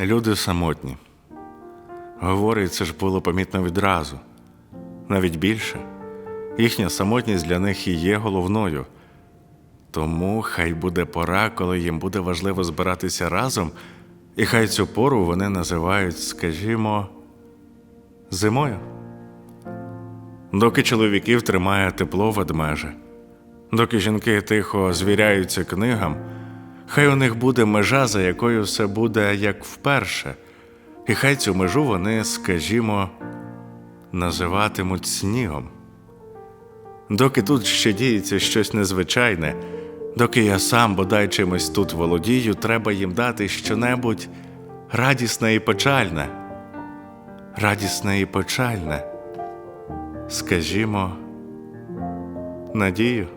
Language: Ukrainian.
Люди самотні. Говорить, це ж було помітно відразу. Навіть більше. Їхня самотність для них і є головною. Тому хай буде пора, коли їм буде важливо збиратися разом, і хай цю пору вони називають, скажімо, зимою. Доки чоловіків тримає тепло ведмеже, доки жінки тихо звіряються книгам, хай у них буде межа, за якою все буде як вперше, і хай цю межу вони, скажімо, називатимуть снігом. Доки тут ще діється щось незвичайне, доки я сам бодай чимось тут володію, треба їм дати щонебудь радісне і печальне. Радісне і печальне. Скажімо, надію.